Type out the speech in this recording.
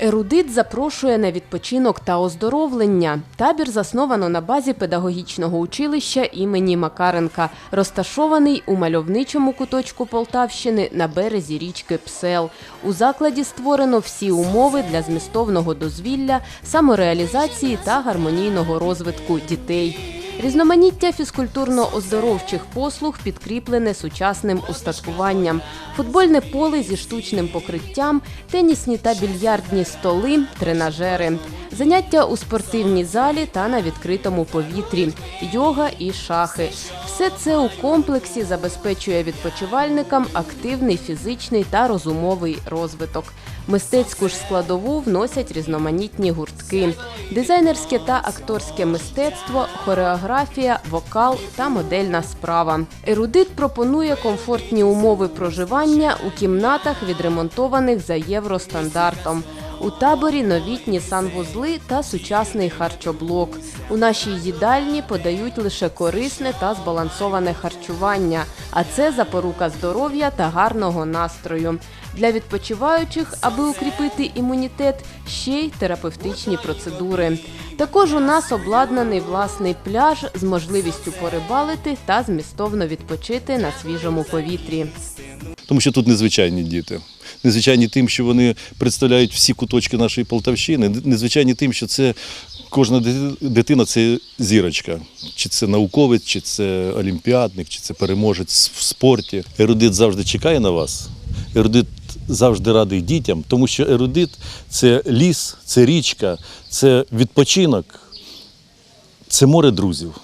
Ерудит запрошує на відпочинок та оздоровлення. Табір засновано на базі педагогічного училища імені Макаренка, розташований у мальовничому куточку Полтавщини на березі річки Псел. У закладі створено всі умови для змістовного дозвілля, самореалізації та гармонійного розвитку дітей. Різноманіття фізкультурно-оздоровчих послуг підкріплене сучасним устаткуванням. Футбольне поле зі штучним покриттям, тенісні та більярдні столи, тренажери. Заняття у спортивній залі та на відкритому повітрі, йога і шахи. Все це у комплексі забезпечує відпочивальникам активний фізичний та розумовий розвиток. Мистецьку ж складову вносять різноманітні гуртки, дизайнерське та акторське мистецтво, хореографія, вокал та модельна справа. Ерудит пропонує комфортні умови проживання у кімнатах, відремонтованих за євростандартом. У таборі новітні санвузли та сучасний харчоблок. У нашій їдальні подають лише корисне та збалансоване харчування, а це запорука здоров'я та гарного настрою. Для відпочиваючих, аби укріпити імунітет, ще й терапевтичні процедури. Також у нас обладнаний власний пляж з можливістю порибалити та змістовно відпочити на свіжому повітрі. тому що тут незвичайні діти. Незвичайні тим, що вони представляють всі куточки нашої Полтавщини, незвичайні тим, що це кожна дитина це зірочка. Чи це науковець, чи це олімпіадник, чи це переможець в спорті. Ерудит завжди чекає на вас. Ерудит завжди радий дітям, тому що ерудит це ліс, це річка, це відпочинок, це море друзів.